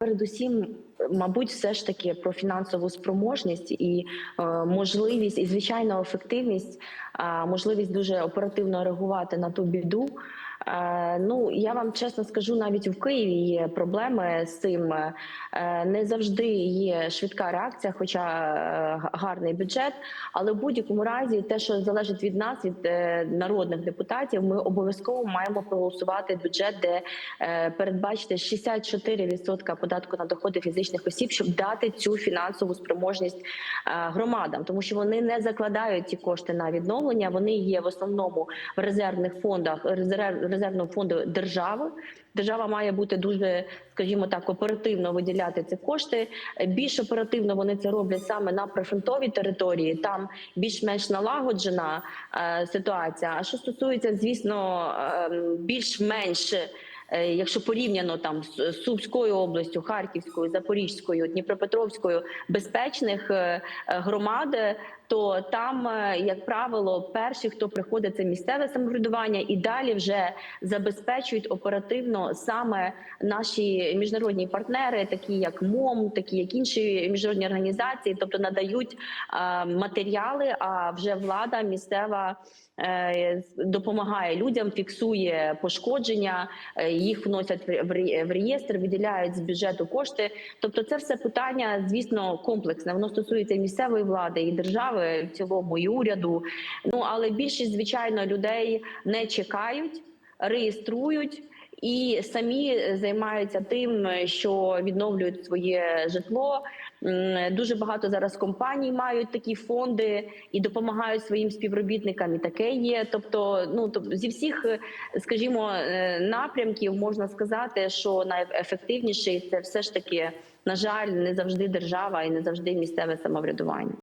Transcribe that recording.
Передусім, мабуть, все ж таки про фінансову спроможність і е, можливість, і звичайно, ефективність, а можливість дуже оперативно реагувати на ту біду. Е, Ну я вам чесно скажу, навіть в Києві є проблеми з цим. Е, Не завжди є швидка реакція, хоча е, гарний бюджет. Але в будь-якому разі, те, що залежить від нас, від народних депутатів, ми обов'язково маємо проголосувати бюджет, де передбачити 64% податку на доходи фізичних осіб, щоб дати цю фінансову спроможність громадам, тому що вони не закладають ці кошти на відновлення. Вони є в основному в резервних фондах резерв, резервному фонду держави. Держава має бути дуже, скажімо так, оперативно виділяти ці кошти. Більш оперативно вони це роблять саме на прифронтовій території. Там більш-менш налагоджена е, ситуація. А що стосується, звісно, е, більш-менш. е, Якщо порівняно там з Сумською областю, Харківською, Запорізькою, Дніпропетровською безпечних е, громад, то там, е, як правило, перші, хто приходить, це місцеве самоврядування, і далі вже забезпечують оперативно саме наші міжнародні партнери, такі як МОМ, такі як інші міжнародні організації, тобто надають е, матеріали. А вже влада місцева е, допомагає людям, фіксує пошкодження, їх вносять в ре- в реєстр, виділяють з бюджету кошти. Тобто, це все питання, звісно, комплексне. Воно стосується місцевої влади, і держави в цілому, і уряду. Ну але більшість, звичайно, людей не чекають, реєструють. І самі займаються тим, що відновлюють своє житло. Дуже багато зараз компаній мають такі фонди і допомагають своїм співробітникам. І таке є. Тобто, ну тобто зі всіх, скажімо, е, напрямків можна сказати, що найефективніший це все ж таки, на жаль, не завжди держава і не завжди місцеве самоврядування.